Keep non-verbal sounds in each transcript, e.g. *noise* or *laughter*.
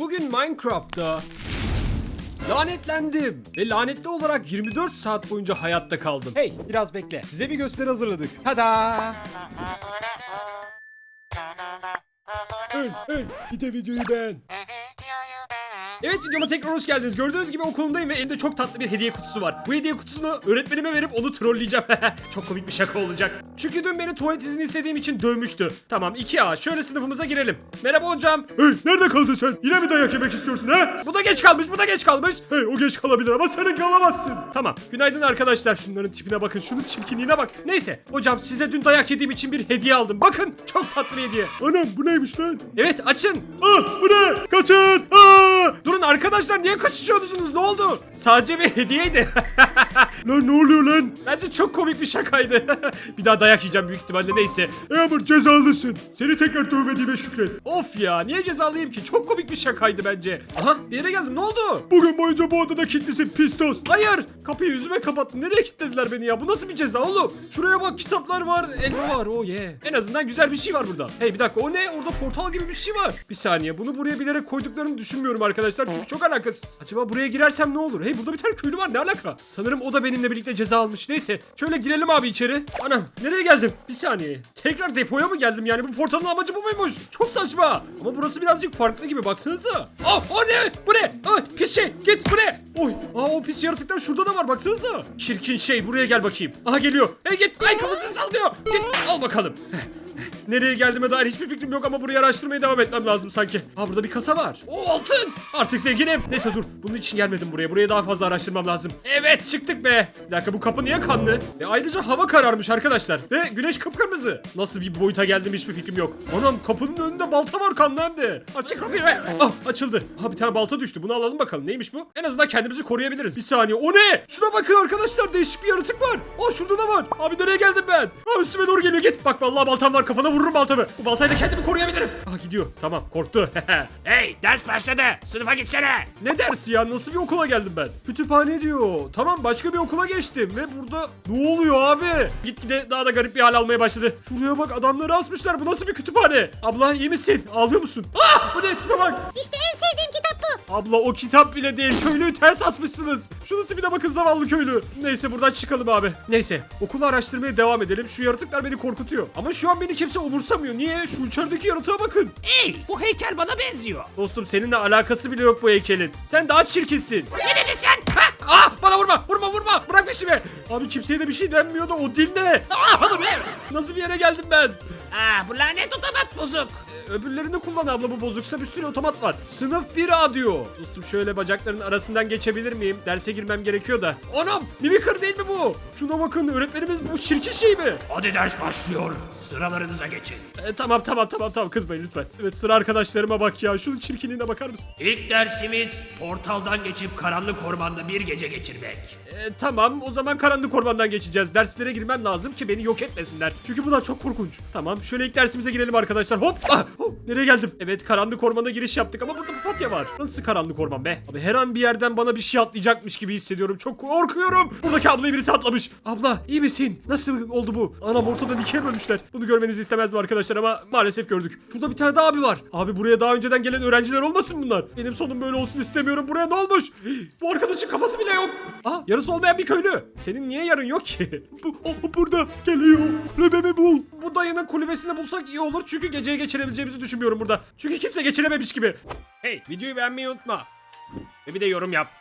Bugün Minecraft'ta lanetlendim ve lanetli olarak 24 saat boyunca hayatta kaldım. Hey biraz bekle. Size bir gösteri hazırladık. Tada! Öl öl bir de videoyu beğen. Evet videoma tekrar hoş geldiniz. Gördüğünüz gibi okulumdayım ve elimde çok tatlı bir hediye kutusu var. Bu hediye kutusunu öğretmenime verip onu trolleyeceğim. *laughs* çok komik bir şaka olacak. Çünkü dün beni tuvalet izni istediğim için dövmüştü. Tamam 2A şöyle sınıfımıza girelim. Merhaba hocam. Hey nerede kaldın sen? Yine mi dayak yemek istiyorsun ha? Bu da geç kalmış bu da geç kalmış. Hey o geç kalabilir ama sen kalamazsın. Tamam günaydın arkadaşlar. Şunların tipine bakın şunun çirkinliğine bak. Neyse hocam size dün dayak yediğim için bir hediye aldım. Bakın çok tatlı bir hediye. Anam bu neymiş lan? Evet açın. Ah bu ne? Kaçın. Aa! Durun arkadaşlar niye kaçışıyorsunuz? Ne oldu? Sadece bir hediyeydi. *laughs* lan ne oluyor lan? Bence çok komik bir şakaydı. *laughs* bir daha dayak yiyeceğim büyük ihtimalle neyse. Eamur cezalısın. Seni tekrar dövmediğime şükret. Of ya niye cezalıyım ki? Çok komik bir şakaydı bence. Aha bir yere geldim ne oldu? Bugün boyunca bu odada kilitlisin pistos. Hayır kapıyı yüzüme kapattın. Nereye kilitlediler beni ya? Bu nasıl bir ceza oğlum? Şuraya bak kitaplar var, elma var. Oh yeah. En azından güzel bir şey var burada. Hey bir dakika o ne? Orada portal gibi bir şey var. Bir saniye bunu buraya bilerek koyduklarını düşünmüyorum arkadaşlar. Çünkü çok alakasız. Acaba buraya girersem ne olur? Hey burada bir tane köylü var ne alaka? Sanırım o da benimle birlikte ceza almış. Neyse şöyle girelim abi içeri. Anam nereye geldim? Bir saniye. Tekrar depoya mı geldim yani? Bu portalın amacı bu muymuş? Çok saçma. Ama burası birazcık farklı gibi baksanıza. Ah o ne? Bu ne? Ah pis şey. Git bu ne? Oy. Aa o pis yaratıklar şurada da var baksanıza. Çirkin şey buraya gel bakayım. Aha geliyor. Hey git. Ay kafasını sallıyor. Git al bakalım. Nereye geldiğime dair hiçbir fikrim yok ama burayı araştırmaya devam etmem lazım sanki. Ha burada bir kasa var. O altın. Artık zenginim. Neyse dur. Bunun için gelmedim buraya. Buraya daha fazla araştırmam lazım. Evet çıktık be. Bir dakika bu kapı niye kanlı? Ve ayrıca hava kararmış arkadaşlar. Ve güneş kıpkırmızı. Nasıl bir boyuta geldim hiçbir fikrim yok. Anam kapının önünde balta var kanlı hem de. Açık kapıyı be. Ah açıldı. Ha bir tane balta düştü. Bunu alalım bakalım. Neymiş bu? En azından kendimizi koruyabiliriz. Bir saniye. O ne? Şuna bakın arkadaşlar. Değişik bir yaratık var. Aa şurada da var. Abi nereye geldim ben? Ha üstüme doğru geliyor. Git. Bak vallahi baltam var. Kafana vururum baltamı. Bu baltayla kendimi koruyabilirim. Ah gidiyor. Tamam korktu. *laughs* Hey ders başladı. Sınıfa gitsene. ne dersi ya? Nasıl bir okula geldim ben? Kütüphane diyor. Tamam başka bir okula geçtim ve burada ne oluyor abi? Gitgide daha da garip bir hal almaya başladı. Şuraya bak adamları asmışlar. Bu nasıl bir kütüphane? Abla iyi misin? Ağlıyor musun? Ah bu ne tipe bak. İşte en sevdiğim kitap bu. Abla o kitap bile değil. Köylüyü ters asmışsınız. Şunun tipine bakın zavallı köylü. Neyse buradan çıkalım abi. Neyse okulu araştırmaya devam edelim. Şu yaratıklar beni korkutuyor. Ama şu an beni kimse umursamıyor. Niye? Şu içerideki yaratığa bakın. Hey bu heykel bana benziyor. Dostum seninle alakası bile yok bu heykelin. Sen daha çirkinsin. Ne dedin sen? Ha? Ah bana vurma vurma vurma. Bırak peşimi. Abi kimseye de bir şey denmiyor da o dil ne? Aa, oğlum ne? Nasıl bir yere geldim ben? Aa, bu lanet otomat bozuk. Öbürlerini kullan abla bu bozuksa bir sürü otomat var. Sınıf 1A diyor. Dostum şöyle bacakların arasından geçebilir miyim? Derse girmem gerekiyor da. Anam mimikır değil mi bu? Şuna bakın öğretmenimiz bu çirkin şey mi? Hadi ders başlıyor. Sıralarınıza geçin. Ee, tamam tamam tamam tamam kızmayın lütfen. Evet sıra arkadaşlarıma bak ya. Şunun çirkinliğine bakar mısın? İlk dersimiz portaldan geçip karanlık ormanda bir gece geçirmek. Ee, tamam o zaman karanlık ormandan geçeceğiz. Derslere girmem lazım ki beni yok etmesinler. Çünkü bunlar çok korkunç. Tamam şöyle ilk dersimize girelim arkadaşlar. Hop! Ah! Oh, nereye geldim? Evet karanlık ormana giriş yaptık ama burada papatya var. Nasıl karanlık orman be? Abi her an bir yerden bana bir şey atlayacakmış gibi hissediyorum. Çok korkuyorum. Buradaki ablayı birisi atlamış. Abla iyi misin? Nasıl oldu bu? Anam ortadan ikiye bölmüşler. Bunu görmenizi istemezdim arkadaşlar ama maalesef gördük. Şurada bir tane daha abi var. Abi buraya daha önceden gelen öğrenciler olmasın bunlar? Benim sonum böyle olsun istemiyorum. Buraya ne olmuş? Bu arkadaşın kafası bile yok. Aa yarısı olmayan bir köylü. Senin niye yarın yok ki? *laughs* Bu o, burada geliyor. Kulübemi bul. Bu dayının kulübesini bulsak iyi olur çünkü geceyi geçirebileceğimizi düşünmüyorum burada. Çünkü kimse geçirememiş gibi. Hey videoyu beğenmeyi unutma. Ve bir de yorum yap.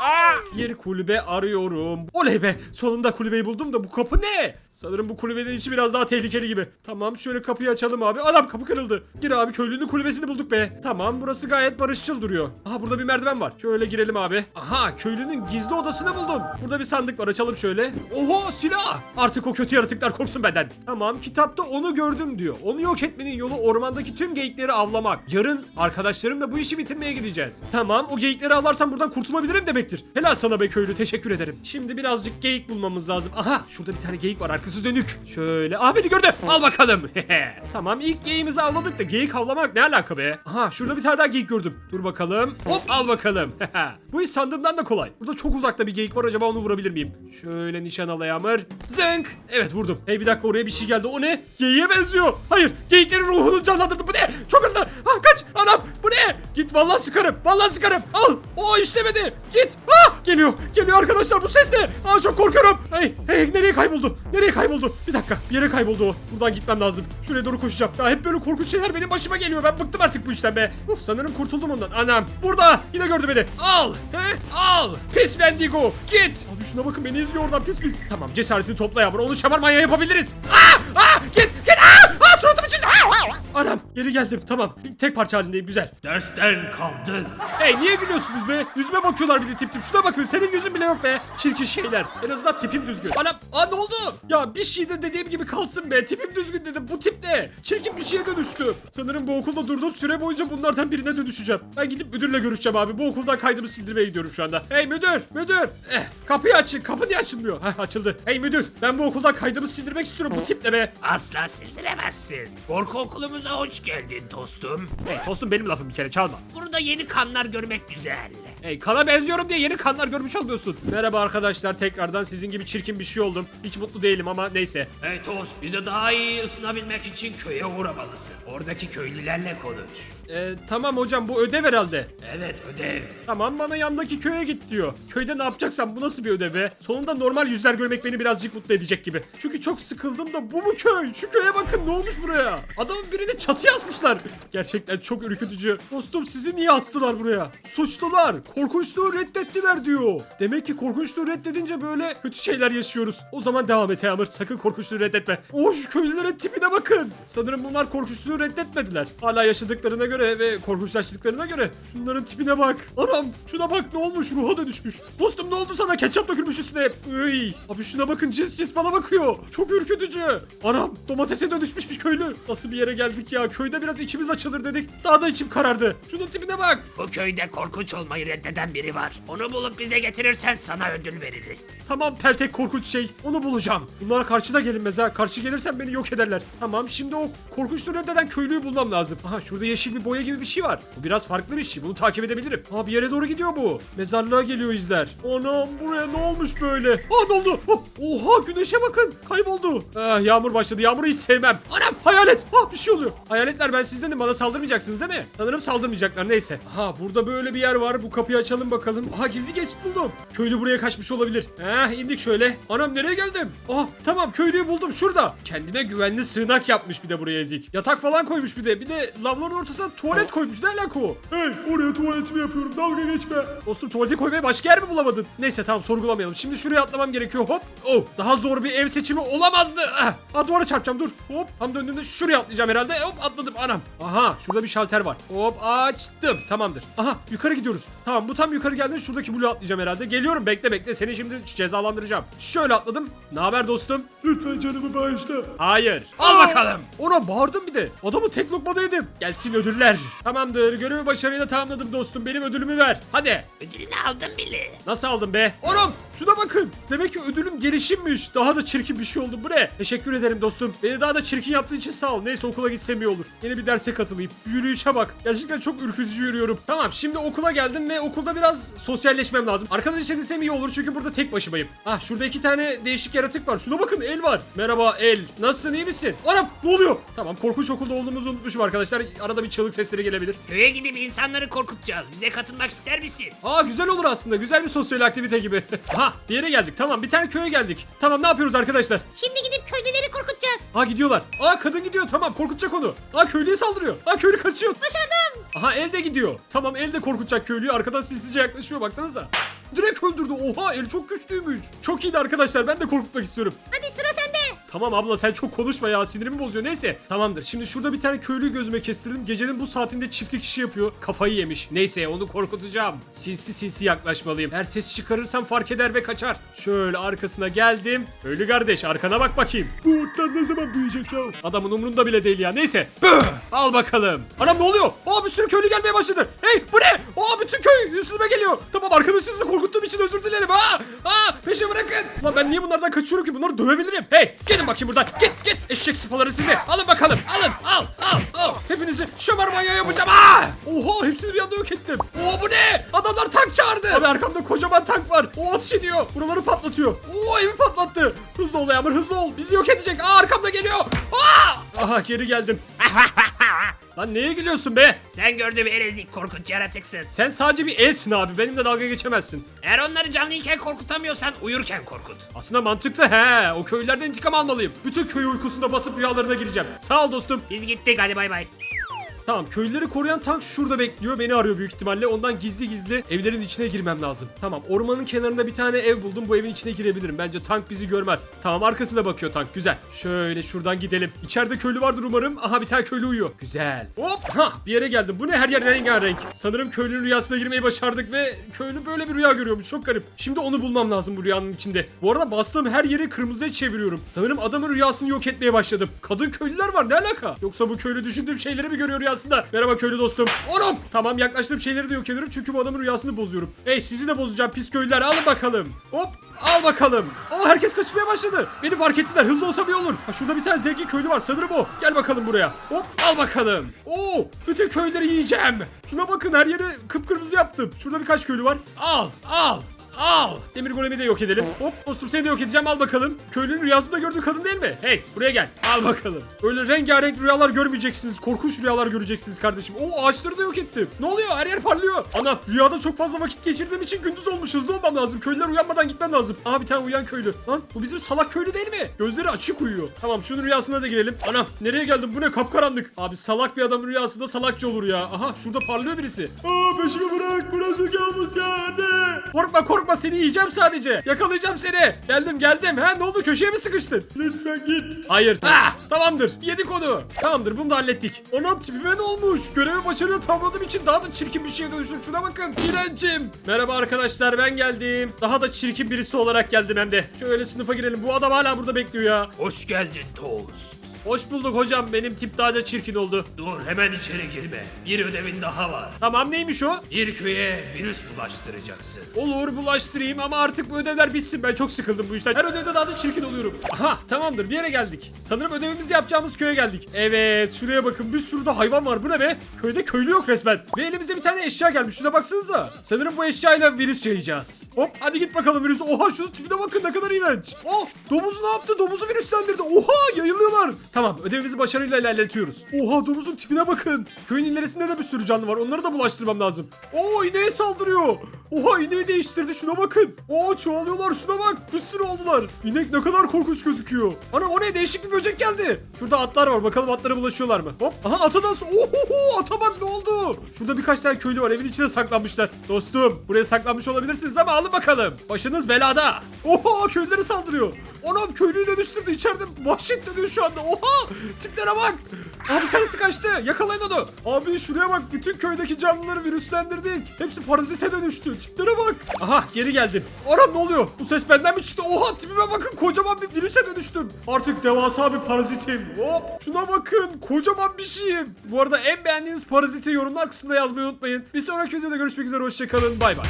Aa! Bir kulübe arıyorum. Oley be! Sonunda kulübeyi buldum da bu kapı ne? Sanırım bu kulübenin içi biraz daha tehlikeli gibi. Tamam şöyle kapıyı açalım abi. Adam kapı kırıldı. Gir abi köylünün kulübesini bulduk be. Tamam burası gayet barışçıl duruyor. Aha burada bir merdiven var. Şöyle girelim abi. Aha köylünün gizli odasını buldum. Burada bir sandık var açalım şöyle. Oho silah! Artık o kötü yaratıklar korksun benden. Tamam kitapta onu gördüm diyor. Onu yok etmenin yolu ormandaki tüm geyikleri avlamak. Yarın arkadaşlarımla bu işi bitirmeye gideceğiz. Tamam o geyikleri avlarsam buradan kurtulabilirim demek demektir. Helal sana be köylü teşekkür ederim. Şimdi birazcık geyik bulmamız lazım. Aha şurada bir tane geyik var arkası dönük. Şöyle. Aa beni gördü. Al bakalım. *laughs* tamam ilk geyiğimizi avladık da geyik avlamak ne alaka be? Aha şurada bir tane daha geyik gördüm. Dur bakalım. Hop al bakalım. *laughs* Bu iş sandığımdan da kolay. Burada çok uzakta bir geyik var acaba onu vurabilir miyim? Şöyle nişan al Yağmur. Zınk. Evet vurdum. Hey bir dakika oraya bir şey geldi. O ne? Geyiğe benziyor. Hayır. Geyiklerin ruhunu canlandırdı. Bu ne? Çok hızlı. Ha kaç. Anam. Bu ne? Git vallahi sıkarım. Vallahi sıkarım. Al. O işlemedi. Git. Ha geliyor. Geliyor arkadaşlar bu ses ne? Aa çok korkuyorum. Hey hey nereye kayboldu? Nereye kayboldu? Bir dakika. Bir yere kayboldu o. Buradan gitmem lazım. Şuraya doğru koşacağım. Ya hep böyle korkunç şeyler benim başıma geliyor. Ben bıktım artık bu işten be. Uf sanırım kurtuldum ondan. Anam. Burada. Yine gördü beni. Al. He? Al. Pis Wendigo. Git. Abi şuna bakın beni izliyor oradan pis pis. Tamam cesaretini topla yağmur. Onu şamar manyağı yapabiliriz. Aa! Aa! Git. Git. Aa! Aa suratımı çizdi. Aa! Anam geri geldim. Tamam. Tek parça halindeyim. Güzel. Dersten kaldın. Hey niye gülüyorsunuz be? Yüzüme bakıyorlar bir de tip tip. Şuna bakın senin yüzün bile yok be. Çirkin şeyler. En azından tipim düzgün. Anam aa ne oldu? Ya bir şey de dediğim gibi kalsın be. Tipim düzgün dedim. Bu tip ne? Çirkin bir şeye dönüştü. Sanırım bu okulda durduğum süre boyunca bunlardan birine dönüşeceğim. Ben gidip müdürle görüşeceğim abi. Bu okuldan kaydımı sildirmeye gidiyorum şu anda. Hey müdür, müdür. Eh, kapıyı açın. Kapı niye açılmıyor? Heh açıldı. Hey müdür, ben bu okuldan kaydımı sildirmek istiyorum. Bu tip ne be? Asla sildiremezsin. Korku okulumuza hoş geldin dostum. Hey tostum benim lafım bir kere çalma. Burada yeni kanlar görmek güzel. Hey kana benziyorum diye yeni kanlar görmüş olmuyorsun. Merhaba arkadaşlar tekrardan sizin gibi çirkin bir şey oldum. Hiç mutlu değilim ama neyse. Hey Toz, bize daha iyi ısınabilmek için köye uğramalısın. Oradaki köylülerle konuş. Ee, tamam hocam bu ödev herhalde. Evet ödev. Tamam bana yandaki köye git diyor. Köyde ne yapacaksam bu nasıl bir ödev be? Sonunda normal yüzler görmek beni birazcık mutlu edecek gibi. Çünkü çok sıkıldım da bu mu köy? Şu köye bakın ne olmuş buraya? Adamın biri de çatı yazmışlar. Gerçekten çok ürkütücü. Dostum sizi niye astılar buraya? Suçlular. Korkunçluğu reddettiler diyor. Demek ki korkunçluğu reddedince böyle kötü şeyler yaşıyoruz. O zaman devam et Yağmur. Sakın korkunçluğu reddetme. Oh şu köylülere tipine bakın. Sanırım bunlar korkunçluğu reddetmediler. Hala yaşadıklarına göre ve korkunçlaştıklarına göre şunların tipine bak. Anam şuna bak ne olmuş ruha dönüşmüş. Dostum ne oldu sana? Ketçap dökülmüş üstüne. Iy. Abi şuna bakın cins cins bana bakıyor. Çok ürkütücü. Anam domatese dönüşmüş bir köylü. Nasıl bir yere geldik ya? Köyde biraz içimiz açılır dedik. Daha da içim karardı. Şunun tipine bak. Bu köyde korkunç olmayı reddeden biri var. Onu bulup bize getirirsen sana ödül veririz. Tamam peltek korkunç şey. Onu bulacağım. Bunlara karşı da gelinmez ha. Karşı gelirsen beni yok ederler. Tamam şimdi o korkunçluğu reddeden köylüyü bulmam lazım. Aha şurada yeşil bir boya gibi bir şey var. Bu biraz farklı bir şey. Bunu takip edebilirim. Ha bir yere doğru gidiyor bu. Mezarlığa geliyor izler. Anam buraya ne olmuş böyle? Aa ne oldu? Oh, Oha güneşe bakın. Kayboldu. Ah, yağmur başladı. Yağmuru hiç sevmem. Anam hayalet. Ha bir şey oluyor. Hayaletler ben sizdenim. Bana saldırmayacaksınız değil mi? Sanırım saldırmayacaklar. Neyse. Aha burada böyle bir yer var. Bu kapıyı açalım bakalım. Aha gizli geçit buldum. Köylü buraya kaçmış olabilir. Heh indik şöyle. Anam nereye geldim? Aha tamam köylüyü buldum şurada. Kendine güvenli sığınak yapmış bir de buraya ezik. Yatak falan koymuş bir de. Bir de lavların ortasına tuvalet koymuş. Ne alaka o? Hey oraya tuvaletimi yapıyorum. Dalga geçme. Dostum tuvalete koymaya başka yer mi bulamadın? Neyse tamam sorgulamayalım. Şimdi şuraya atlamam gerekiyor. Hop. Oh daha zor bir ev seçimi olamazdı. Ah, ah duvara çarpacağım dur. Hop. Tam döndüğümde şuraya atlayacağım herhalde. Hop atladım anam. Aha şurada bir şalter var. Hop açtım. Tamamdır. Aha yukarı gidiyoruz. Tamam bu tam yukarı geldiğinde şuradaki bloğu atlayacağım herhalde. Geliyorum bekle bekle. Seni şimdi cezalandıracağım. Şöyle atladım. Ne haber dostum? Lütfen canımı bağışla. Hayır. Al bakalım. Ona bağırdım bir de. Adamı tek lokmada yedim. Gelsin ödüller. Tamamdır. Görevi başarıyla tamamladım dostum. Benim ödülümü ver. Hadi. Ödülünü aldım bile. Nasıl aldın be? Oğlum şuna bakın. Demek ki ödülüm gelişimmiş. Daha da çirkin bir şey oldu. Bu ne? Teşekkür ederim dostum. Beni daha da çirkin yaptığın için sağ ol. Neyse okula gitsem iyi olur. Yeni bir derse katılayım. Yürüyüşe bak. Gerçekten çok ürkütücü yürüyorum. Tamam şimdi okula geldim ve okulda biraz sosyalleşmem lazım. Arkadaş edinsem iyi olur çünkü burada tek başımayım. Ah şurada iki tane değişik yaratık var. Şuna bakın el var. Merhaba el. Nasılsın iyi misin? Anam ne oluyor? Tamam korkunç okulda olduğumuzu unutmuşum arkadaşlar. Arada bir çığlık sesleri gelebilir. Köye gidip insanları korkutacağız. Bize katılmak ister misin? Aa güzel olur aslında. Güzel bir sosyal aktivite gibi. *laughs* Aha bir yere geldik. Tamam bir tane köye geldik. Tamam ne yapıyoruz arkadaşlar? Şimdi gidip köylüleri korkutacağız. Aa gidiyorlar. Aa kadın gidiyor. Tamam korkutacak onu. Aa köylüye saldırıyor. Aa köylü kaçıyor. Başardım. Aha el de gidiyor. Tamam el de korkutacak köylüyü. Arkadan sinsice yaklaşıyor baksanıza. Direkt öldürdü. Oha el çok güçlüymüş. Çok iyiydi arkadaşlar. Ben de korkutmak istiyorum. Hadi sıra sende. Tamam abla sen çok konuşma ya sinirimi bozuyor neyse. Tamamdır şimdi şurada bir tane köylü gözüme kestirdim. Gecenin bu saatinde çiftlik işi yapıyor. Kafayı yemiş. Neyse onu korkutacağım. Sinsi sinsi yaklaşmalıyım. Her ses çıkarırsam fark eder ve kaçar. Şöyle arkasına geldim. Köylü kardeş arkana bak bakayım. Bu otlar ne zaman büyüyecek ya? Adamın umrunda bile değil ya neyse. Böh! Al bakalım. Anam ne oluyor? Aa bir sürü köylü gelmeye başladı. Hey bu ne? Aa bütün köy üstüme geliyor. Tamam arkadaşınızı korkuttuğum için özür dilerim. Ha! Aa peşe bırakın. Lan ben niye bunlardan kaçıyorum ki? Bunları dövebilirim. Hey gelin bakayım buradan. Git git. Eşek sıpaları size. Alın bakalım. Alın. Al al al. Hepinizi şamar manyağı yapacağım. Aa! Oha hepsini bir anda yok ettim. Oo bu ne? Adamlar tank çağırdı. Abi arkamda kocaman tank var. O ateş ediyor. Buraları patlatıyor. Oo evi patlattı. Hızlı ol Yağmur hızlı ol. Bizi yok edecek. Aa arkamda geliyor. Aa! Aha geri geldim. *laughs* Lan neye gülüyorsun be? Sen gördüğüm en ezik korkunç yaratıksın. Sen sadece bir elsin abi. Benimle dalga geçemezsin. Eğer onları canlıyken korkutamıyorsan uyurken korkut. Aslında mantıklı he. O köylülerden intikam almalıyım. Bütün köyü uykusunda basıp rüyalarına gireceğim. Sağ ol dostum. Biz gittik hadi bay bay. Tamam köylüleri koruyan tank şurada bekliyor. Beni arıyor büyük ihtimalle. Ondan gizli gizli evlerin içine girmem lazım. Tamam ormanın kenarında bir tane ev buldum. Bu evin içine girebilirim. Bence tank bizi görmez. Tamam arkasına bakıyor tank. Güzel. Şöyle şuradan gidelim. İçeride köylü vardır umarım. Aha bir tane köylü uyuyor. Güzel. Hop. Ha bir yere geldim. Bu ne her yer rengarenk. Sanırım köylünün rüyasına girmeyi başardık ve köylü böyle bir rüya görüyormuş. Çok garip. Şimdi onu bulmam lazım bu rüyanın içinde. Bu arada bastığım her yeri kırmızıya çeviriyorum. Sanırım adamın rüyasını yok etmeye başladım. Kadın köylüler var ne alaka? Yoksa bu köylü düşündüğüm şeyleri mi görüyor rüyasında? Merhaba köylü dostum. Oğlum. Tamam yaklaştığım şeyleri de yok ederim çünkü bu adamın rüyasını bozuyorum. Hey sizi de bozacağım pis köylüler alın bakalım. Hop Al bakalım. Aa herkes kaçmaya başladı. Beni fark ettiler. Hızlı olsam iyi olur. Ha, şurada bir tane zengin köylü var. Sanırım o. Gel bakalım buraya. Hop al bakalım. Oo bütün köyleri yiyeceğim. Şuna bakın her yeri kıpkırmızı yaptım. Şurada birkaç köylü var. Al al. Al. Demir golemi de yok edelim. Hop dostum seni de yok edeceğim al bakalım. Köylünün rüyasında gördüğü kadın değil mi? Hey buraya gel. Al bakalım. Öyle rengarenk rüyalar görmeyeceksiniz. Korkunç rüyalar göreceksiniz kardeşim. O ağaçları da yok ettim. Ne oluyor? Her yer parlıyor. Ana rüyada çok fazla vakit geçirdiğim için gündüz olmuş. Hızlı olmam lazım. Köylüler uyanmadan gitmem lazım. Aha bir tane uyuyan köylü. Lan bu bizim salak köylü değil mi? Gözleri açık uyuyor. Tamam şunun rüyasına da girelim. Anam nereye geldim? Bu ne kapkaranlık. Abi salak bir adamın rüyasında salakça olur ya. Aha şurada parlıyor birisi. Aa peşimi bırak. Burası kabus ya anne. Korkma korkma seni yiyeceğim sadece. Yakalayacağım seni. Geldim geldim. Ha ne oldu köşeye mi sıkıştın? Lütfen git. Hayır. Ha tamamdır. Yedik onu. Tamamdır bunu da hallettik. Anam tipime ne olmuş? Görevi başarılı tamamladığım için daha da çirkin bir şeye dönüştüm. Şuna bakın. İğrencim. Merhaba arkadaşlar ben geldim. Daha da çirkin birisi olarak geldim hem de. Şöyle sınıfa girelim. Bu adam hala burada bekliyor ya. Hoş geldin Toast. Hoş bulduk hocam. Benim tip daha da çirkin oldu. Dur hemen içeri girme. Bir ödevin daha var. Tamam neymiş o? Bir köye virüs bulaştıracaksın. Olur bulaştırayım ama artık bu ödevler bitsin. Ben çok sıkıldım bu işten. Her ödevde daha da çirkin oluyorum. Aha tamamdır bir yere geldik. Sanırım ödevimizi yapacağımız köye geldik. Evet şuraya bakın bir sürü de hayvan var. Bu ne be? Köyde köylü yok resmen. Ve elimize bir tane eşya gelmiş. Şuna baksanıza. Sanırım bu eşyayla virüs yayacağız. Hop hadi git bakalım virüs. Oha şunun tipine bakın ne kadar iğrenç. Oh domuz ne yaptı? Domuzu virüslendirdi. Oha yayılıyorlar. Tamam ödevimizi başarıyla ilerletiyoruz. Oha domuzun tipine bakın. Köyün ilerisinde de bir sürü canlı var. Onları da bulaştırmam lazım. Oo ineğe saldırıyor. Oha ineği değiştirdi şuna bakın. Oo çoğalıyorlar şuna bak. Bir sürü oldular. İnek ne kadar korkunç gözüküyor. Ana o ne değişik bir böcek geldi. Şurada atlar var bakalım atlara bulaşıyorlar mı? Hop aha ata dans. Oho ata bak? Şurada birkaç tane köylü var evin içine saklanmışlar. Dostum buraya saklanmış olabilirsiniz ama alın bakalım. Başınız belada. Oha köylüleri saldırıyor. Anam köylüyü dönüştürdü içeride vahşet dönüyor şu anda. Oha tiplere bak. Abi bir tanesi kaçtı. Yakalayın onu. Abi şuraya bak. Bütün köydeki canlıları virüslendirdik. Hepsi parazite dönüştü. Tiplere bak. Aha geri geldim. Anam ne oluyor? Bu ses benden mi çıktı? Oha tipime bakın. Kocaman bir virüse dönüştüm. Artık devasa bir parazitim. Hop. Şuna bakın. Kocaman bir şeyim. Bu arada en beğendiğiniz paraziti yorumlar kısmında yazmayı unutmayın. Bir sonraki videoda görüşmek üzere. Hoşçakalın. Bay bay.